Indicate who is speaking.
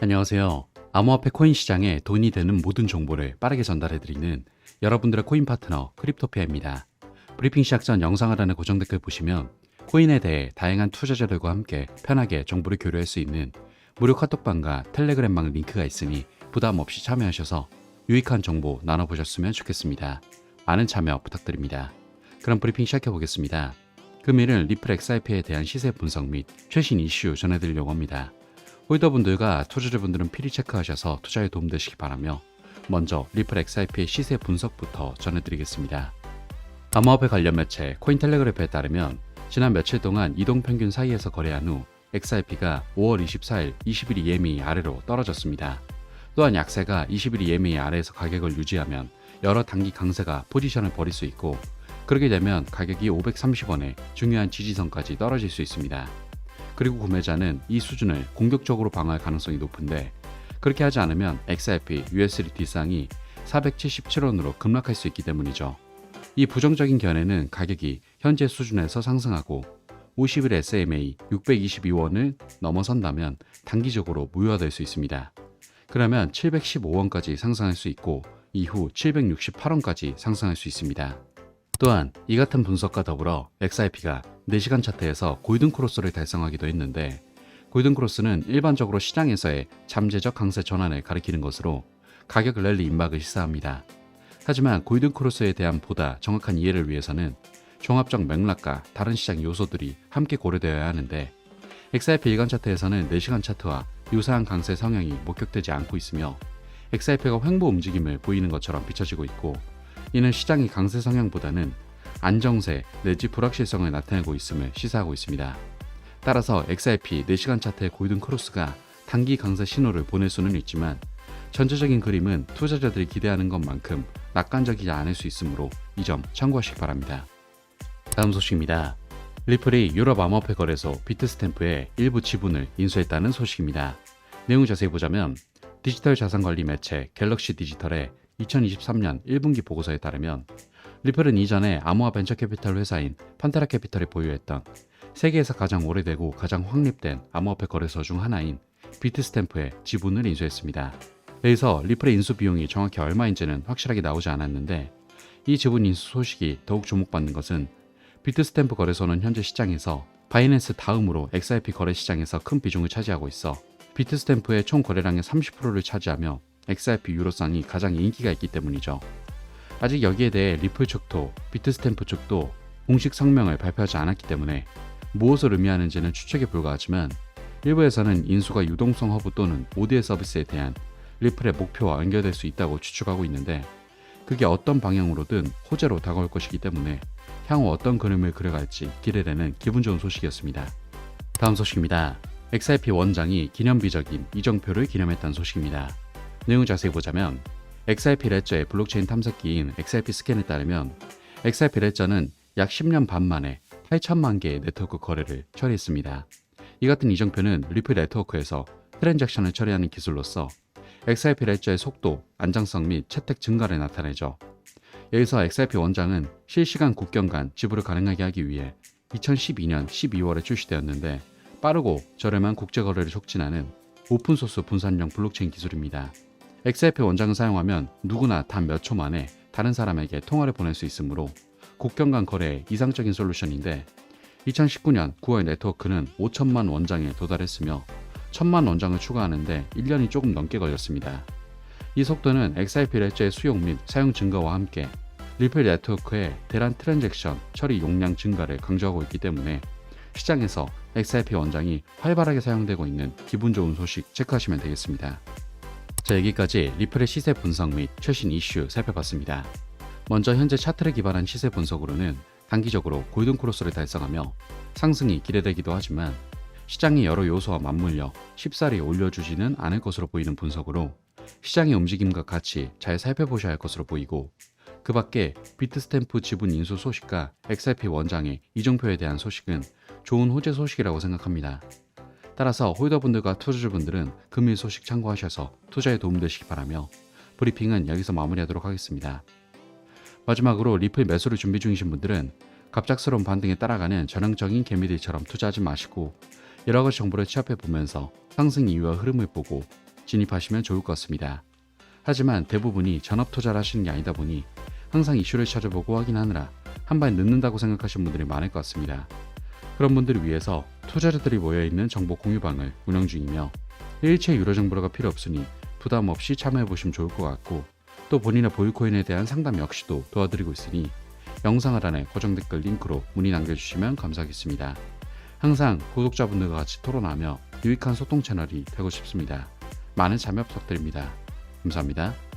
Speaker 1: 안녕하세요. 암호화폐 코인 시장에 돈이 되는 모든 정보를 빠르게 전달해드리는 여러분들의 코인 파트너 크립토피아입니다. 브리핑 시작 전 영상 하단의 고정 댓글 보시면 코인에 대해 다양한 투자자들과 함께 편하게 정보를 교류할 수 있는 무료 카톡방과 텔레그램방 링크가 있으니 부담 없이 참여하셔서 유익한 정보 나눠보셨으면 좋겠습니다. 많은 참여 부탁드립니다. 그럼 브리핑 시작해 보겠습니다. 금일은 리플 XRP에 대한 시세 분석 및 최신 이슈 전해드리려고 합니다. 홀더분들과 투자자분들은 필히 체크하셔서 투자에 도움되시기 바라며 먼저 리플 XRP의 시세 분석부터 전해드리겠습니다. 암호화폐 관련 매체 코인텔레그래프에 따르면 지난 며칠 동안 이동 평균 사이에서 거래한 후 XRP가 5월 24일 21 EMA 아래로 떨어졌습니다. 또한 약세가 21 EMA 아래에서 가격을 유지하면 여러 단기 강세가 포지션을 벌일 수 있고 그렇게 되면 가격이 530원에 중요한 지지선까지 떨어질 수 있습니다. 그리고 구매자는 이 수준을 공격적으로 방어할 가능성이 높은데 그렇게 하지 않으면 XRP USDT 쌍이 477원으로 급락할 수 있기 때문이죠. 이 부정적인 견해는 가격이 현재 수준에서 상승하고 50일 SMA 622원을 넘어선다면 단기적으로 무효화될 수 있습니다. 그러면 715원까지 상승할 수 있고 이후 768원까지 상승할 수 있습니다. 또한 이 같은 분석과 더불어 XRP가 4시간 차트에서 골든 크로스를 달성하기도 했는데 골든 크로스는 일반적으로 시장에서의 잠재적 강세 전환을 가리키는 것으로 가격 랠리 임박을 시사합니다. 하지만 골든 크로스에 대한 보다 정확한 이해를 위해서는 종합적 맥락과 다른 시장 요소들이 함께 고려되어야 하는데 XRP 일간 차트에서는 4시간 차트와 유사한 강세 성향이 목격되지 않고 있으며 XRP가 횡보 움직임을 보이는 것처럼 비춰지고 있고 이는 시장이 강세 성향보다는 안정세 내지 불확실성을 나타내고 있음을 시사하고 있습니다. 따라서 XRP 4시간 차트의 골든 크로스가 단기 강세 신호를 보낼 수는 있지만 전체적인 그림은 투자자들이 기대하는 것만큼 낙관적이지 않을 수 있으므로 이 점 참고하시기 바랍니다. 다음 소식입니다. 리플이 유럽 암호화폐 거래소 비트스탬프의 일부 지분을 인수했다는 소식입니다. 내용 자세히 보자면 디지털 자산 관리 매체 갤럭시 디지털의 2023년 1분기 보고서에 따르면 리플은 이전에 암호화 벤처 캐피털 회사인 판테라 캐피털이 보유했던 세계에서 가장 오래되고 가장 확립된 암호화폐 거래소 중 하나인 비트스탬프의 지분을 인수했습니다. 여기서 리플의 인수 비용이 정확히 얼마인지는 확실하게 나오지 않았는데 이 지분 인수 소식이 더욱 주목받는 것은 비트스탬프 거래소는 현재 시장에서 바이낸스 다음으로 XRP 거래 시장에서 큰 비중을 차지하고 있어 비트스탬프의 총 거래량의 30%를 차지하며 XRP 유로쌍이 가장 인기가 있기 때문이죠. 아직 여기에 대해 리플 측도 비트스탬프 측도 공식 성명을 발표하지 않았기 때문에 무엇을 의미하는지는 추측에 불과하지만 일부에서는 인수가 유동성 허브 또는 ODL 서비스에 대한 리플의 목표와 연결될 수 있다고 추측하고 있는데 그게 어떤 방향으로든 호재로 다가올 것이기 때문에 향후 어떤 그림을 그려갈지 기대되는 기분 좋은 소식이었습니다. 다음 소식입니다. XRP 원장이 기념비적인 이정표를 기념했다는 소식입니다. 내용 자세히 보자면 XRP 레저의 블록체인 탐색기인 XRP 스캔에 따르면 XRP 레저는 약 10년 반 만에 8천만 개의 네트워크 거래를 처리했습니다. 이 같은 이정표는 리플 네트워크에서 트랜잭션을 처리하는 기술로서 XRP 레저의 속도, 안정성 및 채택 증가를 나타내죠. 여기서 XRP 원장은 실시간 국경 간 지불을 가능하게 하기 위해 2012년 12월에 출시되었는데 빠르고 저렴한 국제 거래를 촉진하는 오픈소스 분산형 블록체인 기술입니다. XRP 원장을 사용하면 누구나 단 몇 초 만에 다른 사람에게 통화를 보낼 수 있으므로 국경 간 거래의 이상적인 솔루션인데 2019년 9월 네트워크는 5천만 원장에 도달했으며 1천만 원장을 추가하는데 1년이 조금 넘게 걸렸습니다. 이 속도는 XRP 레저의 수용 및 사용 증가와 함께 리플 네트워크의 대란 트랜잭션 처리 용량 증가를 강조하고 있기 때문에 시장에서 XRP 원장이 활발하게 사용되고 있는 기분 좋은 소식 체크하시면 되겠습니다. 자 여기까지 리플의 시세 분석 및 최신 이슈 살펴봤습니다. 먼저 현재 차트를 기반한 시세 분석으로는 단기적으로 골든 크로스를 달성하며 상승이 기대되기도 하지만 시장의 여러 요소와 맞물려 쉽사리 올려주지는 않을 것으로 보이는 분석으로 시장의 움직임과 같이 잘 살펴보셔야 할 것으로 보이고 그 밖에 비트스탬프 지분 인수 소식과 XRP 원장의 이정표에 대한 소식은 좋은 호재 소식이라고 생각합니다. 따라서 홀더분들과 투자자분들은 금일 소식 참고하셔서 투자에 도움되시기 바라며 브리핑은 여기서 마무리하도록 하겠습니다. 마지막으로 리플 매수를 준비 중이신 분들은 갑작스러운 반등에 따라가는 전형적인 개미들처럼 투자하지 마시고 여러 가지 정보를 취합해 보면서 상승 이유와 흐름을 보고 진입하시면 좋을 것 같습니다. 하지만 대부분이 전업 투자를 하시는 게 아니다 보니 항상 이슈를 찾아보고 확인하느라 한 발 늦는다고 생각하시는 분들이 많을 것 같습니다. 그런 분들을 위해서 투자자들이 모여있는 정보 공유방을 운영 중이며 일체 유료 정보가 필요 없으니 부담 없이 참여해 보시면 좋을 것 같고 또 본인의 보유코인에 대한 상담 역시도 도와드리고 있으니 영상 하단에 고정 댓글 링크로 문의 남겨주시면 감사하겠습니다. 항상 구독자분들과 같이 토론하며 유익한 소통 채널이 되고 싶습니다. 많은 참여 부탁드립니다. 감사합니다.